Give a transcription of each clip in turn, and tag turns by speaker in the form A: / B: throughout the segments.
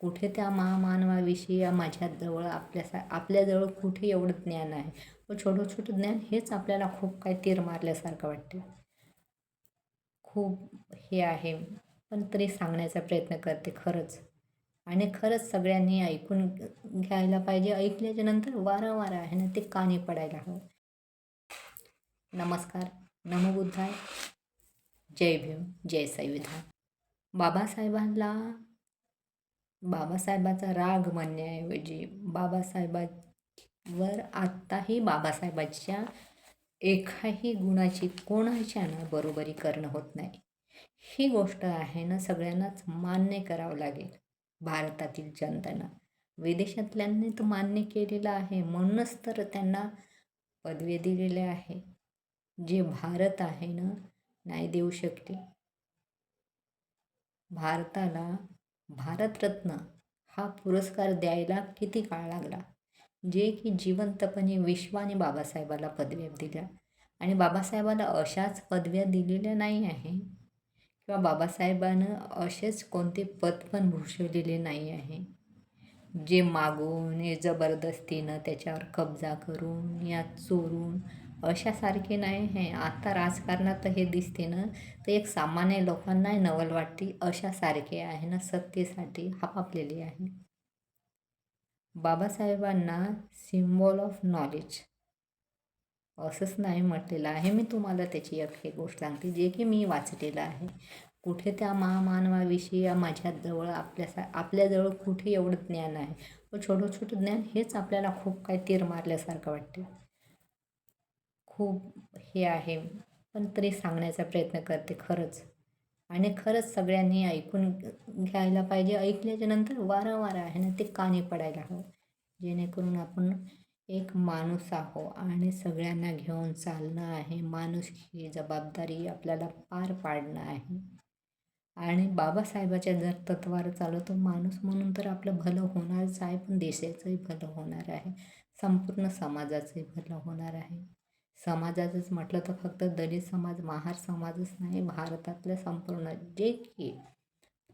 A: कुठे त्या महामानवाविषयी या माझ्याजवळ आपल्यासा आपल्याजवळ कुठे एवढं ज्ञान आहे? व छोटं छोटं ज्ञान हेच आपल्याला खूप काही तीर मारल्यासारखं वाटते. खूप हे आहे. पण तरी सांगण्याचा प्रयत्न करते खरंच. आणि खरंच सगळ्यांनी ऐकून घ्यायला पाहिजे. ऐकल्याच्या नंतर वारंवार आहे ना ते कानी पडायला हवं. नमस्कार. नमोबुद्धाय जय भीम. जय संविधान. बाबासाहेबांना बाबासाहेबाचा राग म्हणण्याऐवजी बाबासाहेबांवर आत्ताही बाबासाहेबांच्या एकाही गुणाची कोणाच्या ना बरोबरी करणं होत नाही. ही गोष्ट आहे ना सगळ्यांनाच मान्य करावं लागेल. भारतातील जनतेनं विदेशातल्यांनी तर मान्य केलेलं आहे म्हणूनच तर त्यांना पदवी दिलेली आहे. जे भारत आहे ना नाही देऊ शकते भारताला भारतरत्न हा पुरस्कार द्यायला किती काळ लागला? जे की जिवंतपणे विश्वाने बाबासाहेबाला पदव्या दिल्या. आणि बाबासाहेबाला अशाच पदव्या दिलेल्या नाही आहे. किंवा बाबासाहेबानं असेच कोणते पद पण भूषवलेले नाही आहे. जे मागून जबरदस्तीनं त्याच्यावर कब्जा करून या चोरून अशासारखे नाही हे. आता राजकारणात हे दिसते ना. तर एक सामान्य लोकांनाही नवल वाटते. अशासारखे आहे ना सत्तेसाठी हापापलेली आहे. बाबासाहेबांना सिम्बॉल ऑफ नॉलेज असंच नाही म्हटलेलं आहे. मी तुम्हाला त्याची एक हे गोष्ट सांगते. जे की मी वाचलेलं आहे. कुठे त्या महामानवाविषयी या माझ्याजवळ आपल्या आपल्याजवळ कुठे एवढं ज्ञान आहे? व छोटं छोटं ज्ञान हेच आपल्याला खूप काही तीर मारल्यासारखं वाटते. खूप हे आहे. पण तरी सांगण्याचा प्रयत्न करते खरंच. आणि खरंच सगळ्यांनी ऐकून घ्यायला पाहिजे. ऐकल्याच्या नंतर वारंवार आहे ना ते कानी पडायला हवं. जेणेकरून आपण एक माणूस आहो आणि सगळ्यांना घेऊन चालणं आहे. माणूस ही जबाबदारी आपल्याला पार पाडणं आहे. आणि बाबासाहेबाच्या जर तत्वावर चालवतो माणूस म्हणून तर आपलं भलं होणारच आहे. पण देशाचंही भलं होणार आहे. संपूर्ण समाजाचंही भलं होणार आहे. समाजाचंच म्हटलं तर फक्त दलित समाज महार समाजच नाही भारतातल्या संपूर्ण जे की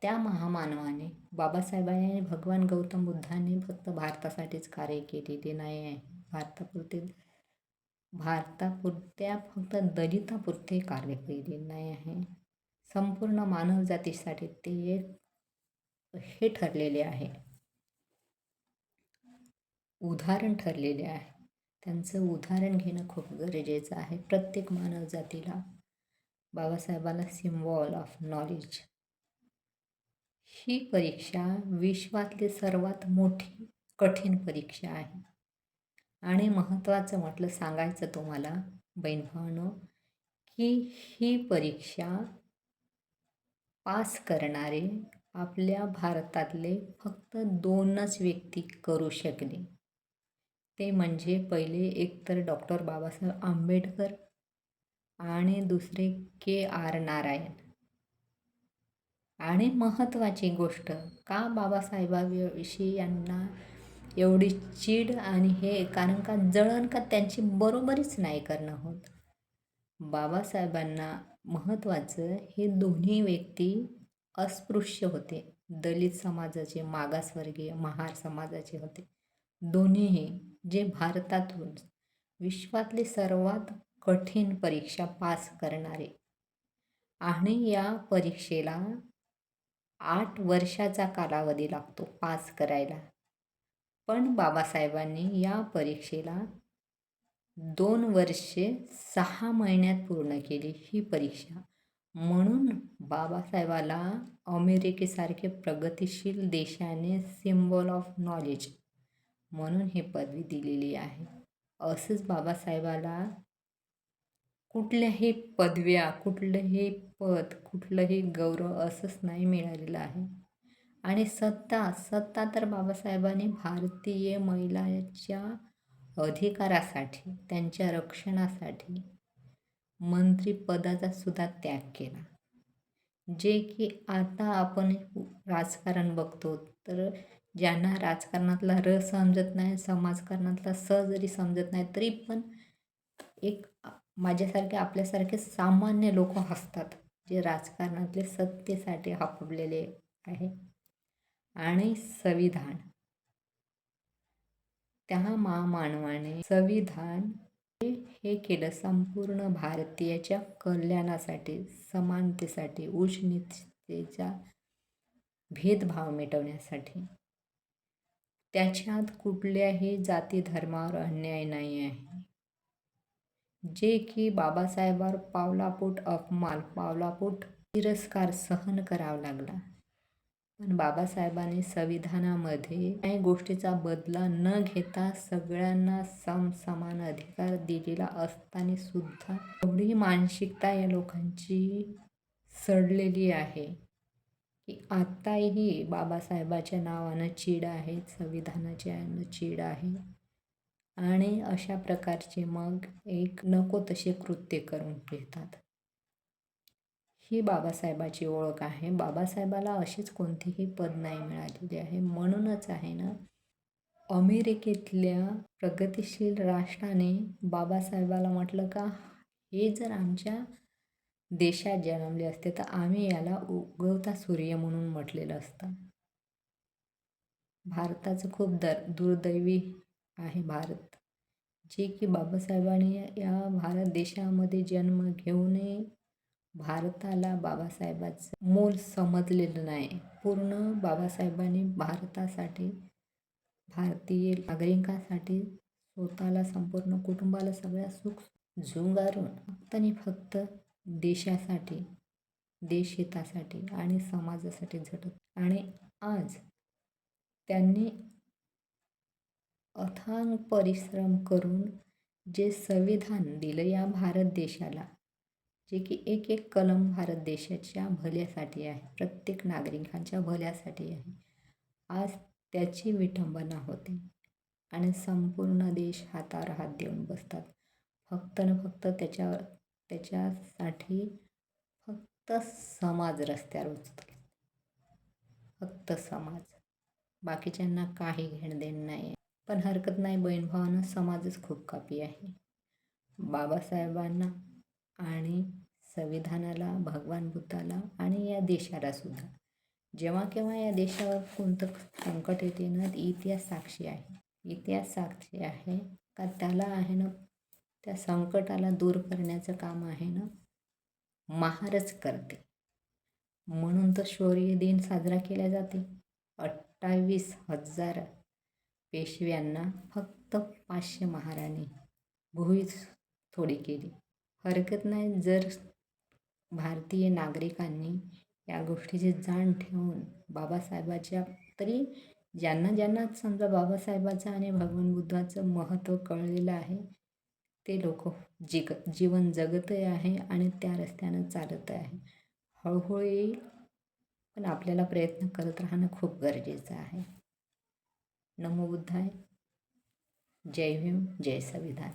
A: त्या महामानवाने बाबासाहेबांनी आणि भगवान गौतम बुद्धांनी फक्त भारतासाठीच कार्य केलेले नाही आहे. भारतापुरते भारतापुरत्या फक्त दलितापुरते कार्य केलेले नाही आहे. संपूर्ण मानवजातीसाठी ते एक हे ठरलेले आहे. उदाहरण ठरलेले आहे. त्यांचं उदाहरण घेणं खूप गरजेचं आहे. प्रत्येक मानवजातीला बाबासाहेबाला सिम्बॉल ऑफ नॉलेज ही परीक्षा विश्वातली सर्वात मोठी कठीण परीक्षा आहे. आणि महत्त्वाचं म्हटलं सांगायचं तुम्हाला बहीण भावनो की ही परीक्षा पास करणारे आपल्या भारतातले फक्त दोनच व्यक्ती करू शकले. ते म्हणजे पहिले एकतर डॉक्टर बाबासाहेब आंबेडकर आणि दुसरे के आर नारायण. आणि महत्त्वाची गोष्ट का बाबासाहेबाविषयी यांना एवढी चीड आणि हे कारण का जळण का त्यांची बरोबरीच नाही करणं होत? बाबासाहेबांना महत्त्वाचं हे दोन्ही व्यक्ती अस्पृश्य होते. दलित समाजाचे मागासवर्गीय महार समाजाचे होते. दोन्हीही जे भारतातून विश्वातली सर्वात कठीण परीक्षा पास करणारे. आणि या परीक्षेला आठ वर्षाचा कालावधी लागतो पास करायला. पण बाबासाहेबांनी या परीक्षेला दोन वर्षे सहा महिन्यात पूर्ण केली ही परीक्षा. म्हणून बाबासाहेबाला अमेरिकेसारखे प्रगतिशील देशाने सिम्बॉल ऑफ नॉलेज म्हणून ही पदवी दिलेली आहे. असंच बाबासाहेबाला कुठल्याही पदव्या कुठलंही पद कुठलंही गौरव असंच नाही मिळालेलं आहे. आणि सत्ता सत्ता तर बाबासाहेबांनी भारतीय महिलाच्या अधिकारासाठी त्यांच्या रक्षणासाठी मंत्रिपदाचा सुद्धा त्याग केला. जे की आता आपण राजकारण बघतो तर ज्यांना राजकारणातला र समजत नाही समाजकारणातला स जरी समजत नाही तरी पण एक माझ्यासारखे आपल्यासारखे सामान्य लोक हसतात जे राजकारणातले सत्तेसाठी हापलेले आहे. आणि संविधान. त्या महामानवाने संविधान हे केलं संपूर्ण भारतीयाच्या कल्याणासाठी समानतेसाठी उच्च नीचतेचा भेदभाव मिटवण्यासाठी. त्याच्यात कुठल्याही जाती धर्मावर अन्याय नाही आहे. जे की बाबासाहेबांवर पावलापोट अपमान पावलापोट तिरस्कार सहन करावा लागला. पण बाबासाहेबांनी संविधानामध्ये काही गोष्टीचा बदला न घेता सगळ्यांना सम समान अधिकार दिलेला असताना सुद्धा एवढी मानसिकता या लोकांची सडलेली आहे. की आत्ताही बाबासाहेबाच्या नावानं चीड आहे संविधानाच्या नावानं चीड आहे. आणि अशा प्रकारचे मग एक नको तसे कृत्य करून घेतात. ही बाबासाहेबाची ओळख आहे. बाबासाहेबाला अशीच कोणतीही पद नाही मिळालेली आहे. म्हणूनच आहे ना अमेरिकेतल्या प्रगतिशील राष्ट्राने बाबासाहेबाला म्हटलं का हे जर आमच्या देशात जन्मले असते तर आम्ही याला उगवता सूर्य म्हणून म्हटलेलं असतं. भारताचं खूप दर दुर्दैवी आहे भारत. जे की बाबासाहेबांनी या भारत देशामध्ये जन्म घेऊनही भारताला बाबासाहेबाचं मूल समजलेलं नाही. पूर्ण बाबासाहेबांनी भारतासाठी भारतीय नागरिकांसाठी स्वतःला संपूर्ण कुटुंबाला सगळ्या सुख झुंगारून फक्त आणि फक्त देशासाठी देशहितासाठी आणि समाजासाठी झटत. आणि आज त्यांनी अथांग परिश्रम करून जे संविधान दिलं या भारत देशाला जे की एक एक कलम भारत देशाच्या भल्यासाठी आहे प्रत्येक नागरिकांच्या भल्यासाठी आहे आज त्याची विटंबना होते. आणि संपूर्ण देश हातावर हात देऊन बसतात. फक्त न फक्त त्याच्यावर त्याच्यासाठी फक्त समाज रस्त्यावर उचलतो. फक्त समाज. बाकीच्यांना काही घेणं देणं नाही आहे पण हरकत नाही बहीण भावानं समाजच खूप कापी आहे. बाबासाहेबांना आणि संविधानाला भगवान बुद्धाला आणि या देशाला सुद्धा. जेव्हा केव्हा या देशावर कोणतं संकट येते ना इतिहास साक्षी आहे. इतिहास साक्षी आहे का? त्याला आहे ना त्या संकटाला दूर करण्याचं काम आहे ना महारच करते. म्हणून तर शौर्य दिन साजरा केला जाते. अठ्ठावीस हजार पेशव्यांना फक्त पाचशे महाराणी भुईच थोडी केली. हरकत नाही जर भारतीय नागरिकांनी या गोष्टीची जाण ठेवून बाबासाहेबाच्या तरी ज्यांना ज्यांना समजा बाबासाहेबाचं आणि भगवान बुद्धाचं महत्त्व कळलेलं आहे ते लोक जिग जीवन जगतही आहे आणि त्या रस्त्यानं चालत आहे. हळूहळू येईल पण आपल्याला प्रयत्न करत राहणं खूप गरजेचं आहे. नमो बुद्धाय. जय भीम जय संविधान.